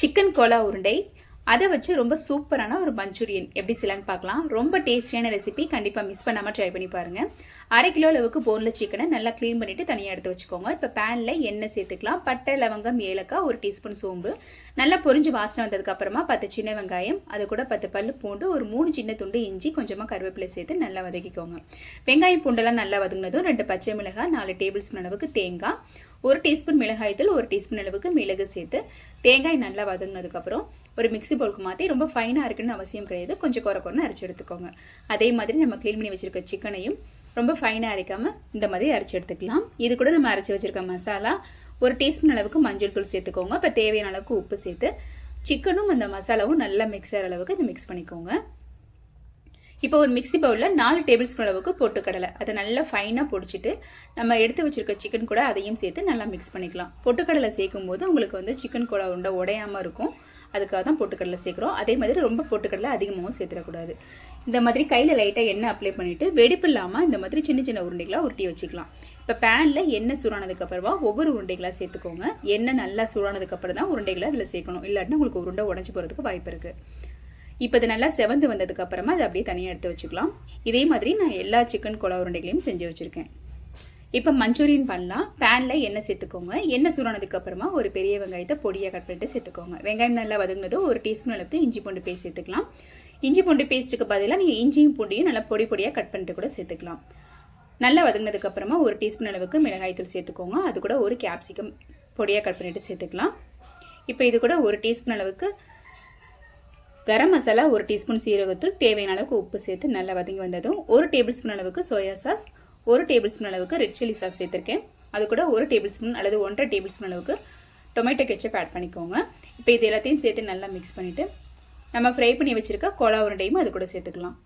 Chicken கோலா உருண்டை அதை வச்சு ரொம்ப சூப்பரான ஒரு மஞ்சூரியன். எப்படி செய்யலான்னு பார்க்கலாம். ரொம்ப டேஸ்டியான ரெசிபி கண்டிப்பாக மிஸ் பண்ணாமல் ட்ரை பண்ணி பாருங்கள் அரை கிலோ அளவுக்கு போன்லெஸ் சிக்கனை நல்லா க்ளீன் பண்ணிவிட்டு தனியாக எடுத்து வச்சுக்கோங்க. இப்போ பேனில் எண்ணெய் சேர்த்துக்கலாம். பட்டை லவங்கம் ஏலக்காய் ஒரு டீஸ்பூன் சோம்பு. நல்லா பொரிஞ்சு வாசனை வந்ததுக்கப்புறமா பத்து சின்ன வெங்காயம் அது கூட பத்து பல் பூண்டு ஒரு மூணு சின்ன துண்டு இஞ்சி கொஞ்சமாக கருவேப்பிலை சேர்த்து நல்லா வதக்கிக்கோங்க. வெங்காயம் பூண்டெல்லாம் நல்லா வதங்கினதும் ரெண்டு பச்சை மிளகாய் நாலு டேபிள் ஸ்பூன் அளவுக்கு தேங்காய் ஒரு டீஸ்பூன் மிளகாய்த்தூள் ஒரு டீஸ்பூன் அளவுக்கு மிளகு சேர்த்து தேங்காய் நல்லா வதங்கினதுக்கப்புறம் ஒரு மிக்ஸி பவுலுக்கு மாற்றி ரொம்ப ஃபைனாக இருக்குன்னு அவசியம் கிடையாது. கொஞ்சம் குறை குறைன்னு அரைச்சி எடுத்துக்கோங்க. அதே மாதிரி நம்ம க்ளீன் பண்ணி வச்சுருக்க சிக்கனையும் ரொம்ப ஃபைனாக அரைக்காமல் இந்த மாதிரி அரைச்சி எடுத்துக்கலாம். இது கூட நம்ம அரைச்சி வச்சுருக்க மசாலா ஒரு டீஸ்பூன் அளவுக்கு மஞ்சள் தூள் சேர்த்துக்கோங்க. இப்போ தேவையான அளவுக்கு உப்பு சேர்த்து சிக்கனும் அந்த மசாலாவும் நல்லா மிக்ஸ் ஆகிற அளவுக்கு இது மிக்ஸ் பண்ணிக்கோங்க. இப்போ ஒரு மிக்ஸி பவுலில் நாலு டேபிள் ஸ்பூன் அளவுக்கு பொட்டுக்கடலை. அதை நல்லா ஃபைனாக பொடிச்சிட்டு நம்ம எடுத்து வச்சுருக்க சிக்கன் கூட அதையும் சேர்த்து நல்லா மிக்ஸ் பண்ணிக்கலாம். பொட்டுக்கடலை சேர்க்கும் போது உங்களுக்கு வந்து சிக்கன் கூட உருண்டை உடையாமல் இருக்கும். அதுக்காக தான் பொட்டுக்கடலை சேர்க்குறோம். அதே மாதிரி ரொம்ப பொட்டுக்கடலை அதிகமாகவும் சேர்த்துடக்கூடாது. இந்த மாதிரி கையில் லைட்டாக எண்ணெய் அப்ளை பண்ணிவிட்டு வெடிப்பு இல்லாமல் இந்த மாதிரி சின்ன சின்ன உருண்டைகளாக உருட்டி வச்சுக்கலாம். இப்போ பேனில் எண்ணெய் சூடானதுக்கப்புறமா ஒவ்வொரு உருண்டைகளாக சேர்த்துக்கோங்க. எண்ணெய் நல்லா சூடானதுக்கப்புறம் தான் உருண்டைகளை அதில் சேர்க்கணும். இல்லாட்டினா உங்களுக்கு உருண்டை உடஞ்சி போகிறதுக்கு வாய்ப்பு இருக்குது இப்போ இது நல்லா செவந்து வந்ததுக்கு அப்புறமா அதை அப்படியே தனியாக எடுத்து வச்சுக்கலாம். இதே மாதிரி நான் எல்லா சிக்கன் கொலா உருண்டைகளையும் செஞ்சு வச்சுருக்கேன். இப்போ மஞ்சூரியன் பண்ணலாம். பேனில் எண்ணெய் சேர்த்துக்கோங்க. எண்ணெய் சூடானதுக்கு அப்புறமா ஒரு பெரிய வெங்காயத்தை பொடியாக கட் பண்ணிட்டு சேர்த்துக்கோங்க. வெங்காயம் நல்லா வதங்கினதும் ஒரு டீஸ்பூன் அளவுக்கு இஞ்சி பூண்டு பேஸ்ட் சேர்த்துக்கலாம். இஞ்சி பூண்டு பேஸ்ட்டுக்கு பதிலாக நீங்கள் இஞ்சியும் பூண்டையும் நல்லா பொடி பொடியாக கட் பண்ணிட்டு கூட சேர்த்துக்கலாம். நல்லா வதங்கினதுக்கு அப்புறமா ஒரு டீஸ்பூன் அளவுக்கு மிளகாய்த்தூள் சேர்த்துக்கோங்க. அது கூட ஒரு கேப்சிகம் பொடியாக கட் பண்ணிட்டு சேர்த்துக்கலாம். இப்போ இது கூட ஒரு டீஸ்பூன் அளவுக்கு கரம் மசாலா ஒரு டீஸ்பூன் சீரகத்தூள் தேவையான அளவுக்கு உப்பு சேர்த்து நல்லா வதங்கி வந்ததும் ஒரு டேபிள் ஸ்பூன் அளவுக்கு சோயா சாஸ் ஒரு டேபிள் ஸ்பூன் அளவுக்கு ரெட் சில்லி சாஸ் சேர்த்துருக்கேன். அது கூட ஒரு டேபிள் ஸ்பூன் அல்லது ஒன்றரை டேபிள் ஸ்பூன் அளவுக்கு டொமேட்டோ கெச்சப் ஆட் பண்ணிக்கோங்க. இப்போ இது எல்லாத்தையும் சேர்த்து நல்லா மிக்ஸ் பண்ணிவிட்டு நம்ம ஃப்ரை பண்ணி வச்சுருக்க கோலா உருண்டையும் அது கூட சேர்த்துக்கலாம்.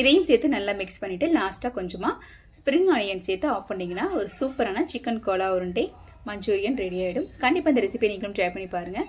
இதையும் சேர்த்து நல்லா மிக்ஸ் பண்ணிவிட்டு லாஸ்ட்டாக கொஞ்சமாக ஸ்ப்ரிங் ஆனியன் சேர்த்து ஆஃப் பண்ணிங்கன்னா ஒரு சூப்பரான சிக்கன் கோலா உருண்டை மஞ்சூரியன் ரெடி ஆகிடும் கண்டிப்பாக இந்த ரெசிபி நீங்களும் ட்ரை பண்ணி பாருங்கள்